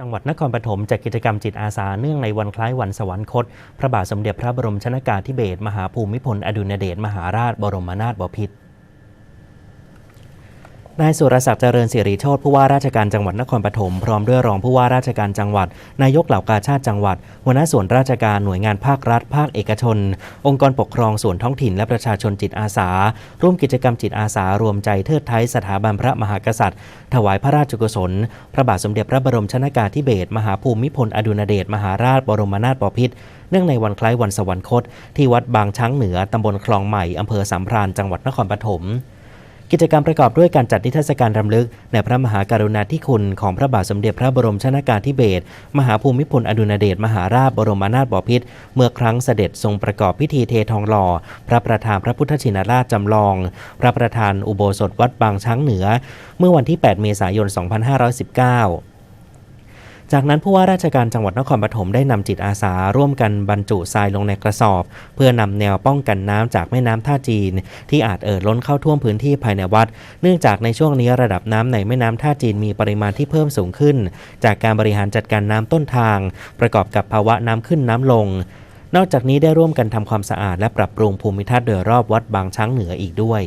จังหวัดนครปฐมจัดกิจกรรมจิตอาสาเนื่องในวันคล้ายวันสวรรคต พระบาทสมเด็จพระบรมชนากาธิเบศรมหาภูมิพล อดุลยเดชมหาราชบรมนาถบพิตร นายสุรศักดิ์เจริญสิริโชตผู้ว่าราชการจังหวัดนครปฐมพร้อมด้วยรองผู้ว่าราชการจังหวัด นายกเหล่ากาชาติจังหวัด หัวหน้าส่วนราชการหน่วยงานภาครัฐ ภาคเอกชน องค์กรปกครองส่วนท้องถิ่นและประชาชนจิตอาสา ร่วมกิจกรรมจิตอาสารวมใจเทิดไทยสถาบันพระมหากษัตริย์ ถวายพระราชกุศล พระบาทสมเด็จพระบรมชนากาธิเบศรมหาภูมิพลอดุลยเดชมหาราชบรมนาถบพิตรเนื่องในวันคล้ายวันสวรรคต ที่วัดบางช้างเหนือตำบลคลองใหม่อำเภอสามพรานจังหวัดนครปฐม กิจกรรมประกอบด้วยการจัดนิทรรศการรำลึก ในพระมหากรุณาธิคุณของพระบาทสมเด็จพระบรมชนากาธิเบศรมหาภูมิพลอดุลยเดชมหาราชบรมนาถบพิตรเมื่อครั้งเสด็จทรงประกอบพิธีเททองหล่อ พระประธานพระพุทธชินราชจำลอง พระประธานอุโบสถวัดบางช้างเหนือ เมื่อวันที่ 8 เมษายน 2519 จากนั้นผู้ว่าราชการจังหวัดนครปฐมได้นำจิตอาสาร่วมกันบรรจุทรายลงในกระสอบ เพื่อนำแนวป้องกันน้ำจากแม่น้ำท่าจีน ที่อาจเอ่อล้นเข้าท่วมพื้นที่ภายในวัด เนื่องจากในช่วงนี้ระดับน้ำในแม่น้ำท่าจีนมีปริมาณที่เพิ่มสูงขึ้น จากการบริหารจัดการน้ำต้นทาง ประกอบกับภาวะน้ำขึ้นน้ำลง นอกจากนี้ได้ร่วมกันทำความสะอาดและปรับปรุงภูมิทัศน์โดยรอบวัดบางช้างเหนืออีกด้วย